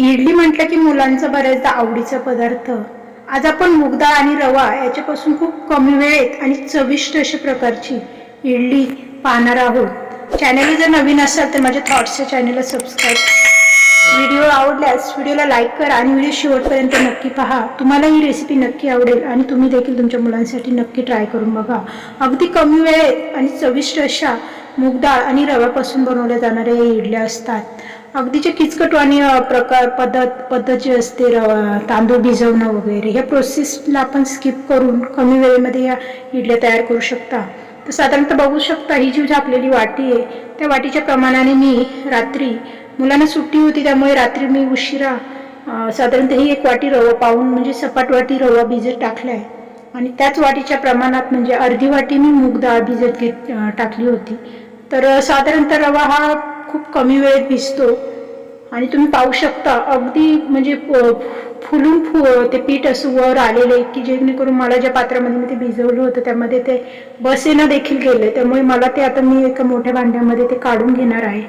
इडली म्हटलं की मुलांचा बऱ्याचदा आवडीचा पदार्थ. आज आपण मुगडाळ आणि रवा याच्यापासून खूप कमी वेळेत आणि चविष्ट अशा प्रकारची इडली पाहणार आहोत. चॅनल जर नवीन असाल तर माझ्या थॉट्सच्या चॅनलला सबस्क्राईब व्हिडिओ आवडल्यास व्हिडिओला लाईक करा आणि व्हिडिओ शेवटपर्यंत नक्की पहा. तुम्हाला ही रेसिपी नक्की आवडेल आणि तुम्ही देखील तुमच्या मुलांसाठी नक्की ट्राय करून बघा. अगदी कमी वेळेत आणि चविष्ट अशा मुगडाळ आणि रव्यापासून बनवल्या जाणाऱ्या या इडल्या असतात. अगदीचे किचकट आणि प्रकार पद्धत पद्धत जी असते तांदूळ भिजवणं वगैरे ह्या प्रोसेसला आपण स्किप करून कमी वेळेमध्ये या इडल्या तयार करू शकता. तर साधारणतः बघू शकता ही जी झापलेली वाटी आहे त्या वाटीच्या प्रमाणाने मी रात्री मुलांना सुट्टी होती त्यामुळे रात्री मी उशिरा साधारणतः ही एक वाटी रवा पाहून म्हणजे सपाट वाटी रवा भिजत टाकलाय. आणि त्याच वाटीच्या प्रमाणात म्हणजे अर्धी वाटी मी मूग डाळ भिजत घेत टाकली होती. तर साधारणतः रवा हा खूप कमी वेळेत भिजतो. आणि तुम्ही पाहू शकता अगदी म्हणजे फुलून फु ते पीठ असं वर आलेलं आहे की जेणेकरून मला ज्या पात्रामध्ये मी ते भिजवलं होतं त्यामध्ये ते बसेनं देखील गेले त्यामुळे मला ते आता मी एका मोठ्या भांड्यामध्ये ते काढून घेणार आहे.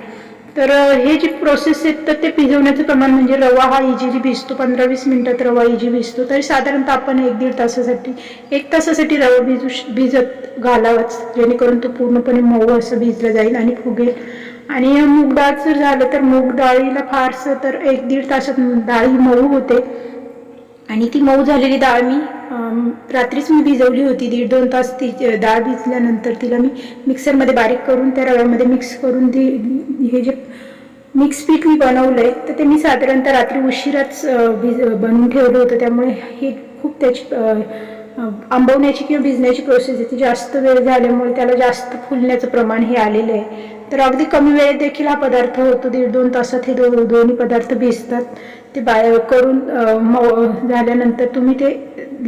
तर हे जी प्रोसेस आहेत तर ते भिजवण्याचं प्रमाण म्हणजे रवा हा इझिली भिजतो पंधरा वीस मिनिटात रवा इझी भिजतो. तरी साधारणतः आपण एक दीड तासासाठी एक तासासाठी रवा भिजू भिजत घालावाच जेणेकरून तो पूर्णपणे मऊ असं भिजलं जाईल आणि फुगेल. आणि मूग डाळ जर झालं तर मूग डाळीला फारसं तर एक दीड तासात डाळी मऊ होते. आणि ती मऊ झालेली डाळ मी रात्रीच मी भिजवली होती. दीड दोन तास ती डाळ भिजल्यानंतर तिला मी मिक्सरमध्ये बारीक करून त्या रव्यामध्ये मिक्स करून ती हे जे मिक्स पीठ मी बनवलं आहे तर ते मी साधारणतः रात्री उशिराच भिज बनवून ठेवलं होतं. त्यामुळे हे खूप त्याची आंबवण्याची किंवा भिजण्याची प्रोसेस आहे. ती जास्त वेळ झाल्यामुळे त्याला जास्त फुलण्याचं प्रमाण हे आलेलं आहे. तर अगदी कमी वेळेत देखील हा पदार्थ होतो. दीड दोन तासात हे दो दोन्ही पदार्थ भिजतात. ते बाय करून झाल्यानंतर तुम्ही ते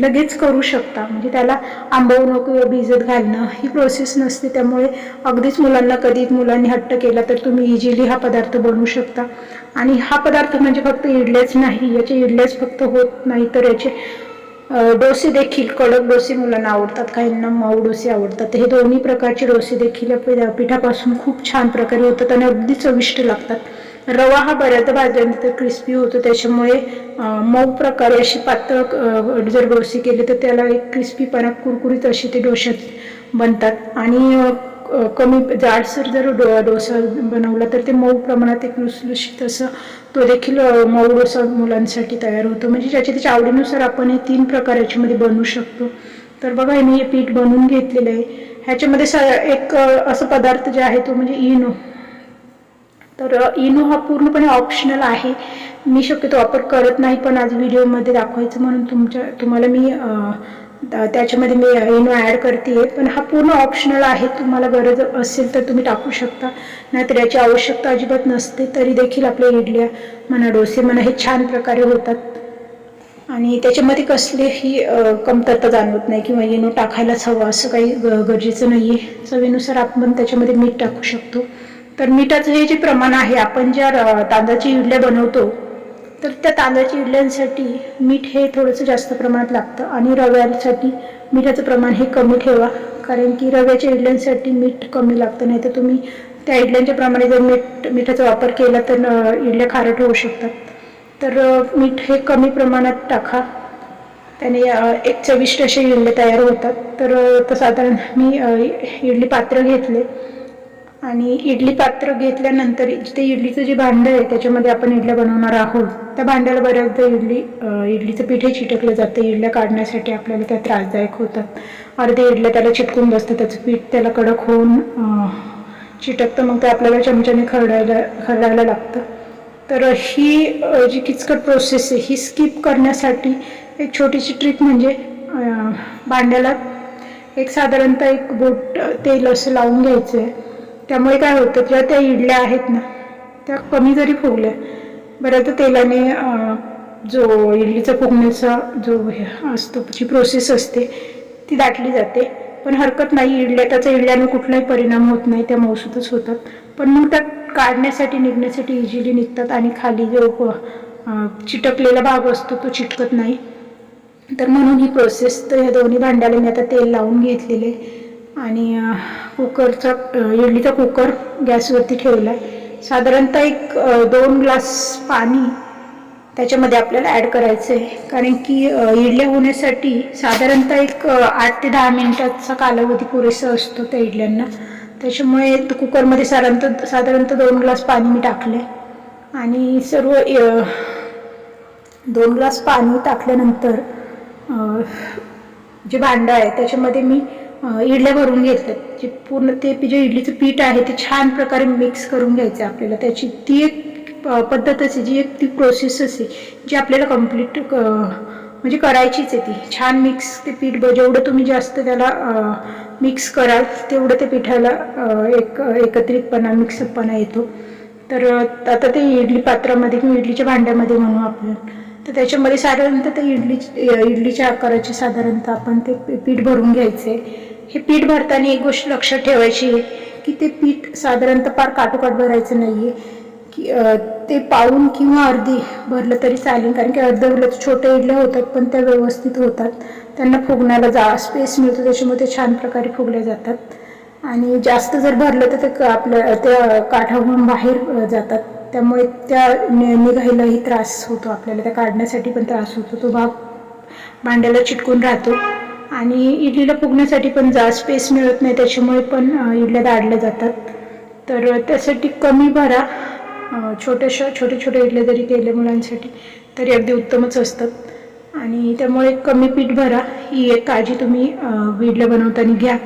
लगेच करू शकता. म्हणजे त्याला आंबवणं किंवा भिजत घालणं ही प्रोसेस नसते. त्यामुळे अगदीच मुलांना कधी मुलांनी हट्ट केला तर तुम्ही इझिली हा पदार्थ बनवू शकता. आणि हा पदार्थ म्हणजे फक्त इडल्याच नाही. याचे इडल्याच फक्त होत नाही. तर याचे डोसे देखील कडक डोसे मुलांना आवडतात काहींना मऊ डोसे आवडतात. हे दोन्ही प्रकारचे डोसे देखील पिठापासून खूप छान प्रकारे होतात आणि अगदी चविष्ट लागतात. रवा हा बऱ्याचदा भाजल्यानंतर क्रिस्पी होतो त्याच्यामुळे मऊ प्रकारे अशी पातळ जर डोसे केले तर त्याला एक क्रिस्पीपणा कुरकुरीत असे ते डोशात बनतात. आणि कमी जाडसर जर डो डोसा बनवला तर ते मऊ प्रमाणात एक लुसलुशीत असं तो देखील मऊ डोसा मुलांसाठी तयार होतो. म्हणजे ज्याच्या त्याच्या आवडीनुसार आपण हे तीन प्रकार याच्यामध्ये बनवू शकतो. तर बघा मी हे पीठ बनवून घेतलेलं आहे. ह्याच्यामध्ये स एक असं पदार्थ जे आहे तो म्हणजे इनो. तर इनो हा पूर्णपणे ऑप्शनल आहे. मी शक्यतो वापर करत नाही पण आज व्हिडिओमध्ये दाखवायचं म्हणून तुमच्या तुम्हाला मी त्याच्यामध्ये मी इनो ॲड करते पण हा पूर्ण ऑप्शनल आहे. तुम्हाला गरज असेल तर तुम्ही टाकू शकता. नाहीतर याची आवश्यकता अजिबात नसते. तरी देखील आपल्या इडल्या म्हणा डोसे म्हणा हे छान प्रकारे होतात. आणि त्याच्यामध्ये कसलेही कमतरता जाणवत नाही किंवा इनो टाकायलाच हवं असं काही ग- गरजेचं नाही आहे चवीनुसार आपण त्याच्यामध्ये मीठ टाकू शकतो. तर मिठाचं हे जे प्रमाण आहे आपण ज्या तांदळाची इडल्या बनवतो तर त्या तांदळाच्या इडल्यांसाठी मीठ हे थोडंसं जास्त प्रमाणात लागतं आणि रव्यासाठी मिठाचं प्रमाण हे कमी ठेवा. कारण की रव्याच्या इडल्यांसाठी मीठ कमी लागतं नाही तर तुम्ही त्या इडल्यांच्या प्रमाणे जर मीठ मिठाचा वापर केला तर इडल्या खारट होऊ शकतात. तर मीठ हे कमी प्रमाणात टाका. त्याने एक चविष्ट असे इडले तयार होतात. तर तर साधारण मी इडली पात्र घेतले. आणि इडली पात्र घेतल्यानंतर जिथे इडलीचं जे भांडं आहे त्याच्यामध्ये आपण इडल्या बनवणार आहोत. त्या भांड्याला बऱ्याचदा इडली इडलीचं पीठही चिटकलं जातं. इडल्या काढण्यासाठी आपल्याला त्या त्रासदायक होतात. अर्धे इडल्या त्याला चिटकून बसतं त्याचं पीठ त्याला कडक होऊन चिटकतं. मग ते आपल्याला चमच्याने खरडायला खरडायला लागतं. तर ही जी किचकट प्रोसेस आहे ही स्किप करण्यासाठी एक छोटीशी ट्रिक म्हणजे भांड्याला एक साधारणतः एक बोट तेल असं लावून घ्यायचं आहे. त्यामुळे काय होतं ज्या त्या इडल्या आहेत ना त्या कमी जरी फुगल्या बऱ्याचदा तेलाने जो इडलीचा फुगण्याचा जो हे असतो जी प्रोसेस असते ती दाटली जाते. पण हरकत नाही इडल्या त्याचा इडल्याने कुठलाही परिणाम होत नाही त्या मौसूतच होतात. पण मग त्या काढण्यासाठी निघण्यासाठी इझिली निघतात आणि खाली जो चिटकलेला भाग असतो तो चिटकत नाही. तर म्हणून ही प्रोसेस तर ह्या दोन्ही भांड्याला मी आता तेल लावून घेतलेले आणि कुकरचा इडलीचा कुकर गॅसवरती ठेवला आहे साधारणतः एक दोन ग्लास पाणी त्याच्यामध्ये आपल्याला ॲड करायचं आहे कारण की इडल्या होण्यासाठी साधारणतः एक आठ ते दहा मिनिटाचा कालावधी पुरेसा असतो त्या इडल्यांना. त्याच्यामुळे कुकरमध्ये साधारणतः साधारणतः दोन ग्लास पाणी मी टाकले आणि सर्व दोन ग्लास पाणी टाकल्यानंतर जे भांडं आहे त्याच्यामध्ये मी इडल्या भरून घेतल्यात जे पूर्ण ते जे इडलीचं पीठ आहे ते छान प्रकारे मिक्स करून घ्यायचं आपल्याला. त्याची ती एक पद्धत पद्धतच आहे जी एक ती प्रोसेस असते जी आपल्याला कंप्लीट म्हणजे करायचीच आहे ती. छान मिक्स ते पीठ ब- जेवढं तुम्ही जास्त त्याला मिक्स कराल तेवढं ते पिठाला एक एकत्रितपणा मिक्सअपणा येतो. तर आता ते इडली पात्रामध्ये किंवा इडलीच्या भांड्यामध्ये म्हणू आपण तर त्याच्यामध्ये साधारणतः ते इडली इडलीच्या आकाराचे साधारणतः आपण ते पीठ भरून घ्यायचे हे पीठ भरताना एक गोष्ट लक्षात ठेवायची आहे की ते पीठ साधारणतः फार काटोकाट भरायचं नाही आहे की ते पाऊन किंवा अर्धी भरलं तरी चालेल कारण की अर्ध भरलं तर छोट्या इडल्या होतात पण त्या व्यवस्थित होतात. त्यांना फुगण्याला जा स्पेस मिळतो त्याच्यामुळे ते छान प्रकारे फुगल्या जातात. आणि जास्त जर भरलं तर ते आपल्या त्या काठावरून बाहेर जातात. त्यामुळे त्या नि- निघायलाही त्रास होतो आपल्याला त्या काढण्यासाठी पण त्रास होतो. तो भाग भांड्याला चिटकून राहतो. आणि इडलीला फुगण्यासाठी पण जा स्पेस मिळत नाही त्याच्यामुळे पण इडल्या दाडल्या जातात. तर त्यासाठी कमी भरा. छोट्याशा छोटे छोटे इडल्या जरी केल्या मुलांसाठी तरी अगदी उत्तमच असतात. आणि त्यामुळे कमी पीठ भरा. ही एक काळजी तुम्ही अ, इडल्या बनवताना घ्या.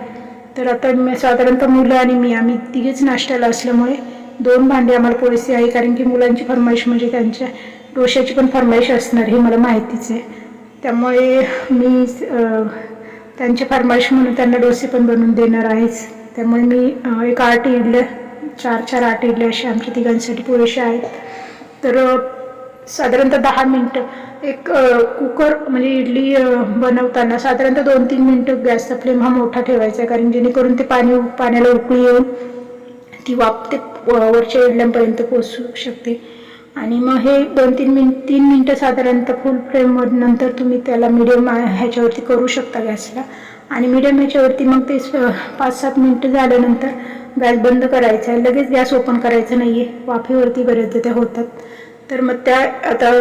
तर आता मी साधारणतः मुलं आणि मी आम्ही तिघेच नाश्त्याला असल्यामुळे दोन भांडी आम्हाला पुरेसे आहे कारण की मुलांची फरमाईश म्हणजे त्यांच्या डोश्याची पण फरमाईश असणार हे मला माहितीच आहे. त्यामुळे मी त्यांची फरमाईश म्हणून त्यांना डोसे पण बनवून देणार आहेच. त्यामुळे मी एक आठ इडल्या चार चार आठ इडल्या अशा आमच्या तिघांसाठी पुरेशा आहेत. तर साधारणतः दहा मिनटं. एक कुकर म्हणजे इडली बनवताना साधारणतः दोन तीन मिनटं गॅसचा फ्लेम हा मोठा ठेवायचा आहे. कारण जेणेकरून ते पाणी पाण्याला उकळी येऊन ती वाप ते वरच्या इडल्यांपर्यंत पोचू शकते. आणि मग हे दोन तीन मिन तीन मिनटं साधारणतः फुल फ्लेम नंतर तुम्ही त्याला मिडियम ह्याच्यावरती करू शकता गॅसला. आणि मिडियम ह्याच्यावरती मग ते पाच सात मिनटं झाल्यानंतर गॅस बंद करायचा आहे. लगेच गॅस ओपन करायचा नाही आहे वाफेवरती बऱ्याचदा त्या होतात. तर मग त्या आता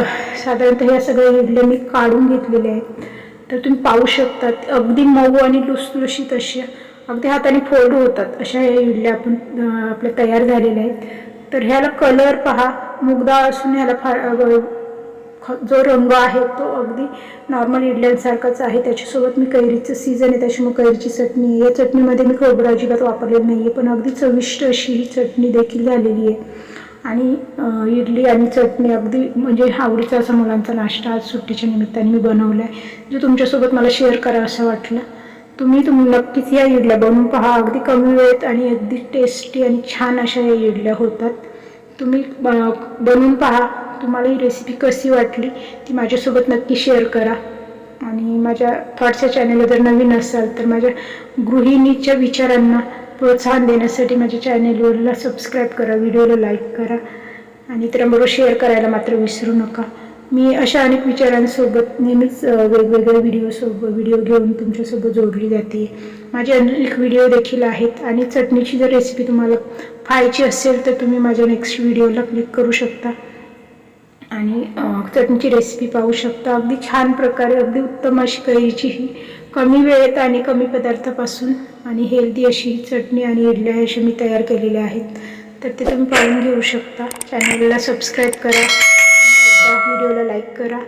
साधारणतः ह्या सगळ्या इडल्या मी काढून घेतलेल्या आहेत. तर तुम्ही पाहू शकतात अगदी मऊ आणि लुसलुशीत अशा अगदी हाताने फोल्ड होतात अशा या इडल्या आपण आपल्या तयार झालेल्या आहेत. तर ह्याला कलर पहा. मुगदाळ असून ह्याला फार जो रंग आहे तो अगदी नॉर्मल इडल्यांसारखाच आहे. त्याच्यासोबत मी कैरीचं सीझन आहे त्याच्यामुळे कैरीची चटणी आहे. या चटणीमध्ये मी खोबरं अजिबात वापरलेलं नाही आहे पण अगदी चविष्ट अशी ही चटणी देखील झालेली आहे. आणि इडली आणि चटणी अगदी म्हणजे आवडीचा असा मुलांचा नाश्ता आज सुट्टीच्या निमित्ताने मी बनवला आहे जो तुमच्यासोबत मला शेअर करा असं वाटलं तुम्ही तुम नक्कीच या इडल्या बनवून पहा. अगदी कमी वेळेत आणि अगदी टेस्टी आणि छान अशा या इडल्या होतात. तुम्ही ब- बनवून पहा. तुम्हाला ही रेसिपी कशी वाटली ती माझ्यासोबत नक्की शेअर करा. आणि माझ्या थॉट्सच्या चॅनलला जर नवीन असाल तर माझ्या गृहिणीच्या विचारांना प्रोत्साहन देण्यासाठी माझ्या चॅनेलवरला सबस्क्राईब करा व्हिडिओला लाईक करा. आणि इतरांबरोबर शेअर करायला मात्र विसरू नका. मी अशा अनेक विचारांसोबत नेहमीच वेगवेगळ्या वेगवेगळे व्हिडिओसोबत व्हिडिओ घेऊन तुमच्यासोबत जोडली जाते. माझे अनेक व्हिडिओ देखील आहेत आणि चटणीची जर रेसिपी तुम्हाला पाहायची असेल तर तुम्ही माझ्या नेक्स्ट व्हिडिओला क्लिक करू शकता. आणि चटणीची रेसिपी पाहू शकता. अगदी छान प्रकारे अगदी उत्तम अशी कैरीची ही कमी वेळेत आणि कमी पदार्थापासून आणि हेल्दी अशी चटणी आणि इडल्या अशी मी तयार केलेल्या आहेत. तर ते तुम्ही पाहून घेऊ शकता. चॅनलला सबस्क्राईब करा. व्हिडिओला लाईक करा.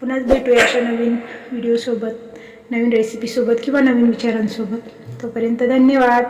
पुन्हाच भेटूया अशा नवीन व्हिडिओसोबत नवीन रेसिपीसोबत किंवा नवीन विचारांसोबत. तोपर्यंत धन्यवाद.